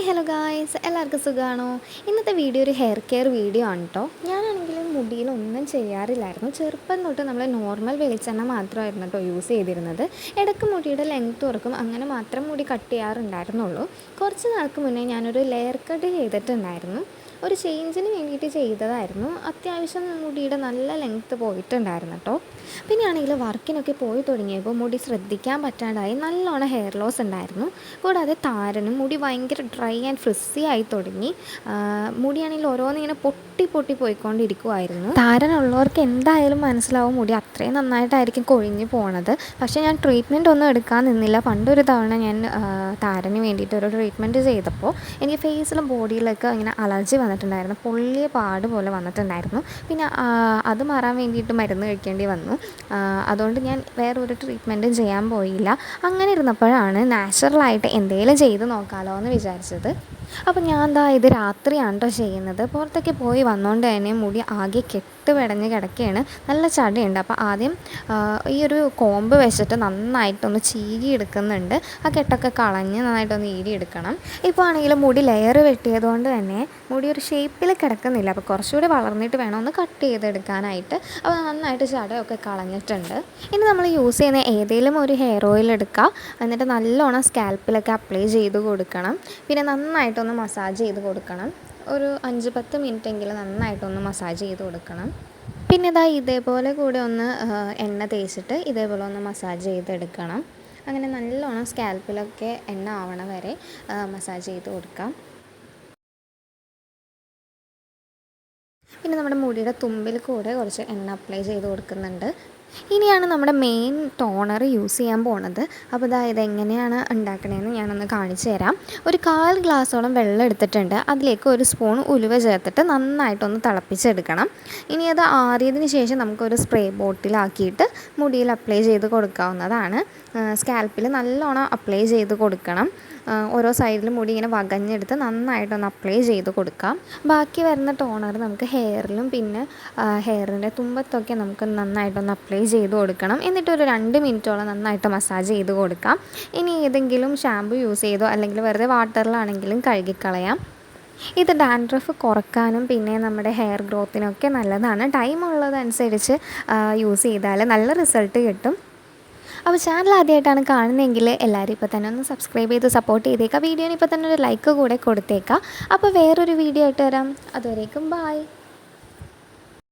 Hi hello guys എല്ലാവർക്കും സുഖമാണോ ഇന്നത്തെ വീഡിയോ ഒരു ഹെയർ കെയർ വീഡിയോ ആണ് കേട്ടോ ഞാനാണെങ്കിലും മുടിയിലൊന്നും ചെയ്യാറില്ലായിരുന്നു. ചെറുപ്പം തൊട്ട് നമ്മൾ നോർമൽ വെളിച്ചെണ്ണ മാത്രമായിരുന്നു കേട്ടോ യൂസ് ചെയ്തിരുന്നത്. ഇടയ്ക്ക് മുടിയുടെ ലെങ്ത് തുറക്കും. അങ്ങനെ മാത്രം മുടി കട്ട് ചെയ്യാറുണ്ടായിരുന്നുള്ളൂ. കുറച്ച് നാൾക്ക് മുന്നേ ഞാനൊരു ലെയർ കട്ട് ചെയ്തിട്ടുണ്ടായിരുന്നു. ഒരു ചേഞ്ചിന് വേണ്ടിയിട്ട് ചെയ്തതായിരുന്നു. അത്യാവശ്യം മുടിയുടെ നല്ല ലെങ്ത്ത് പോയിട്ടുണ്ടായിരുന്നു കേട്ടോ പിന്നെ ആണെങ്കിൽ വർക്കിനൊക്കെ പോയി തുടങ്ങിയപ്പോൾ മുടി ശ്രദ്ധിക്കാൻ പറ്റാണ്ടായി. നല്ലോണം ഹെയർ ലോസ് ഉണ്ടായിരുന്നു. കൂടാതെ താരനും മുടി ഭയങ്കര ഡ്രൈ ആൻഡ് ഫ്രിസ്സി ആയി തുടങ്ങി. മുടിയാണെങ്കിൽ ഓരോന്നിങ്ങനെ പൊട്ടി പൊട്ടി പോയിക്കൊണ്ടിരിക്കുമായിരുന്നു താരനുള്ളവർക്ക് എന്തായാലും മനസ്സിലാവും മുടി അത്രയും നന്നായിട്ടായിരിക്കും കൊഴിഞ്ഞു പോണത്. പക്ഷേ ഞാൻ ട്രീറ്റ്മെന്റ് ഒന്നും എടുക്കാൻ നിന്നില്ല. പണ്ടൊരു തവണ ഞാൻ താരന് വേണ്ടിയിട്ട് ഒരു ട്രീറ്റ്മെന്റ് ചെയ്തപ്പോൾ എനിക്ക് ഫേസിലും ബോഡിയിലൊക്കെ ഇങ്ങനെ അലർജി വന്നിട്ടുണ്ടായിരുന്നു. പൊള്ളിയ പാട് പോലെ വന്നിട്ടുണ്ടായിരുന്നു. പിന്നെ അത് മാറാൻ വേണ്ടിയിട്ട് മരുന്ന് കഴിക്കേണ്ടി വന്നു. അതുകൊണ്ട് ഞാൻ വേറൊരു ട്രീറ്റ്മെന്റും ചെയ്യാൻ പോയില്ല. അങ്ങനെ ഇരുന്നപ്പോഴാണ് നാച്ചുറലായിട്ട് എന്തെങ്കിലും ചെയ്ത് നോക്കാമല്ലോ എന്ന് വിചാരിച്ചത്. ചെയ്യുന്നത് അപ്പോൾ ഞാൻ എന്താ ഇത് രാത്രിയാണ് കേട്ടോ ചെയ്യുന്നത്. പുറത്തൊക്കെ പോയി വന്നുകൊണ്ട് തന്നെ മുടി ആകെ കെട്ട് പിടഞ്ഞ് കിടക്കുകയാണ് നല്ല ചടയുണ്ട് അപ്പോൾ ആദ്യം ഈ ഒരു കോമ്പ് വെച്ചിട്ട് നന്നായിട്ടൊന്ന് ചീകി എടുക്കുന്നുണ്ട്. ആ കെട്ടൊക്കെ കളഞ്ഞ് നന്നായിട്ടൊന്ന് ഈരി എടുക്കണം. ഇപ്പോൾ ആണെങ്കിൽ മുടി ലെയർ വെട്ടിയതുകൊണ്ട് തന്നെ മുടി ഒരു ഷേപ്പിൽ കിടക്കുന്നില്ല. അപ്പോൾ കുറച്ചുകൂടി വളർന്നിട്ട് വേണം ഒന്ന് കട്ട് ചെയ്തെടുക്കാനായിട്ട്. അപ്പോൾ നന്നായിട്ട് ചടയൊക്കെ കളഞ്ഞിട്ടുണ്ട്. ഇനി നമ്മൾ യൂസ് ചെയ്യുന്ന ഏതെങ്കിലും ഒരു ഹെയർ ഓയിൽ എടുക്കുക എന്നിട്ട് നല്ലോണം സ്കാൽപ്പിലൊക്കെ അപ്ലൈ ചെയ്ത് കൊടുക്കണം. പിന്നെ നന്നായിട്ടൊന്ന് മസാജ് ചെയ്ത് കൊടുക്കണം. ഒരു അഞ്ച് പത്ത് മിനിറ്റ് എങ്കിലും നന്നായിട്ടൊന്ന് മസാജ് ചെയ്ത് കൊടുക്കണം. പിന്നെ ഇതാ ഇതേപോലെ കൂടെ ഒന്ന് എണ്ണ തേച്ചിട്ട് ഇതേപോലെ ഒന്ന് മസാജ് ചെയ്തെടുക്കണം. അങ്ങനെ നല്ലോണം സ്കാൽപ്പിലൊക്കെ എണ്ണ ആവണ വരെ മസാജ് ചെയ്ത് കൊടുക്കാം. പിന്നെ നമ്മുടെ മുടിയുടെ തുമ്പിൽ കൂടെ കുറച്ച് എണ്ണ അപ്ലൈ ചെയ്ത് കൊടുക്കുന്നുണ്ട്. ഇനിയാണ് നമ്മുടെ മെയിൻ ടോണർ യൂസ് ചെയ്യാൻ പോണത്. അപ്പോൾ അതായത് എങ്ങനെയാണ് ഉണ്ടാക്കണതെന്ന് ഞാനൊന്ന് കാണിച്ചു തരാം. ഒരു കാൽ ഗ്ലാസ്സോളം വെള്ളം എടുത്തിട്ടുണ്ട്. അതിലേക്ക് ഒരു സ്പൂൺ ഉലുവ ചേർത്തിട്ട് നന്നായിട്ടൊന്ന് തിളപ്പിച്ചെടുക്കണം. ഇനി അത് ആറിയതിന് ശേഷം നമുക്കൊരു സ്പ്രേ ബോട്ടിലാക്കിയിട്ട് മുടിയിൽ അപ്ലൈ ചെയ്ത് കൊടുക്കാവുന്നതാണ്. സ്കാൽപ്പിൽ നല്ലോണം അപ്ലൈ ചെയ്ത് കൊടുക്കണം. ഓരോ സൈഡിലും മുടി ഇങ്ങനെ വകഞ്ഞെടുത്ത് നന്നായിട്ടൊന്ന് അപ്ലൈ ചെയ്ത് കൊടുക്കാം. ബാക്കി വരുന്ന ടോണർ നമുക്ക് ഹെയറിലും പിന്നെ ഹെയറിന്റെ തുമ്പത്തൊക്കെ നമുക്ക് നന്നായിട്ടൊന്ന് അപ്ലൈ ചെയ്ത് കൊടുക്കണം. എന്നിട്ട് ഒരു രണ്ട് മിനിറ്റോളം നന്നായിട്ട് മസാജ് ചെയ്ത് കൊടുക്കാം. ഇനി ഏതെങ്കിലും ഷാമ്പു യൂസ് ചെയ്തോ അല്ലെങ്കിൽ വെറുതെ വാട്ടറിലാണെങ്കിലും കഴുകിക്കളയാം. ഇത് ഡാൻഡ്രഫ് കുറക്കാനും പിന്നെ നമ്മുടെ ഹെയർ ഗ്രോത്തിനൊക്കെ നല്ലതാണ്. ടൈം ഉള്ളതനുസരിച്ച് യൂസ് ചെയ്താൽ നല്ല റിസൾട്ട് കിട്ടും. അപ്പോൾ ചാനൽ ആദ്യമായിട്ടാണ് കാണുന്നതെങ്കിൽ എല്ലാവരും ഇപ്പോൾ തന്നെ ഒന്ന് സബ്സ്ക്രൈബ് ചെയ്ത് സപ്പോർട്ട് ചെയ്തേക്കാം. വീഡിയോന് ഇപ്പോൾ തന്നെ ഒരു ലൈക്ക് കൂടെ കൊടുത്തേക്കാം. അപ്പോൾ വേറൊരു വീഡിയോ ആയിട്ട് വരാം. അതുവരേക്കും ബായ്